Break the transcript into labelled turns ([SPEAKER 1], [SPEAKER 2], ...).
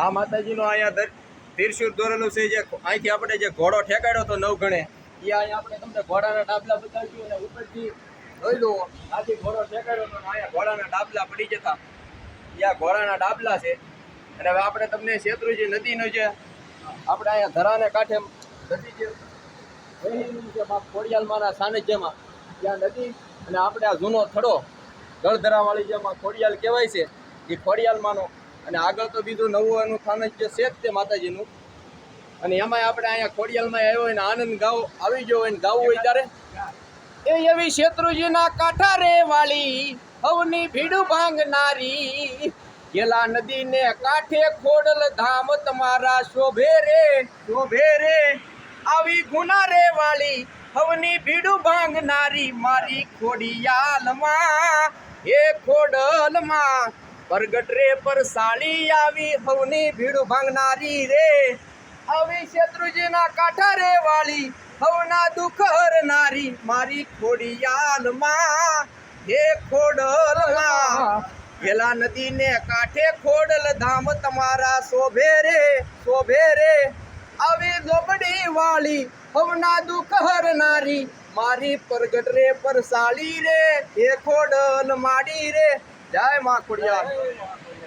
[SPEAKER 1] આ માતાજીનો અહીંયા ત્રિશુળ દોરેલું છે, જે અહીંથી આપણે જે ઘોડો ઠેકાડ્યો હતો નવ ગણે એ અહીંયા આપણે તમને ઘોડાના ડાબલા બતાવ્યું અને ઉપરથી જોઈ લો આથી ઘોડો ઠેકાડ્યો હતો અહીંયા ઘોડાના ડાબલા પડી જતા. એ ઘોડાના ડાબલા છે. અને હવે આપણે તમને શેત્રુજી નદીનો જે આપણે અહીંયા ધરાને કાંઠે નદી જે છે ખોડિયાલમાંના સાનિધ્યમાં. ત્યાં નદી અને આપણે આ જૂનો થડો ગળધરાવાળી જેમાં ખોડિયાલ કહેવાય છે, એ ખોડિયાલમાંનો અને આગળ તો બીજું નવું એનું જે છે જ તે માતાજીનું. અને એમાંય આપણે અહીંયા ખોડિયાલમાં આવ્યો હોય ને આનંદ ગાવ આવી ગયો હોય ને ગાવું હોય ત્યારે. એ એવી શેત્રુજીના કાંઠા રે વાળી, હવની ભીડ ભાંગનારી. ગેલા નદીને કાંઠે ખોડલ ધામ તમારા શોભે રે શોભે રે. આવી ગુના રે વાળી, હવની ભીડ ભાંગનારી મારી ખોડિયાલમાં. એ ખોડલમાં પ્રગટ રે પરસાળી આવી, હવની ભીડ ભાંગનારી રે. આવી શત્રુજીના કાંઠા રે વાળી હવના દુઃખ હરનારી. મારી ખોડિયાલમાં હે ખોડલમાં ગેલા નદીને કાંઠે ખોડલ ધામ તમારા શોભે રે શોભે રે. આવી ઝોપડી વાળી હવના દુઃખ હરનારી, મારી પરગટરે રે પરસાળી રે, હે ખોડલ માડી રે. જય માં ખોડિયાર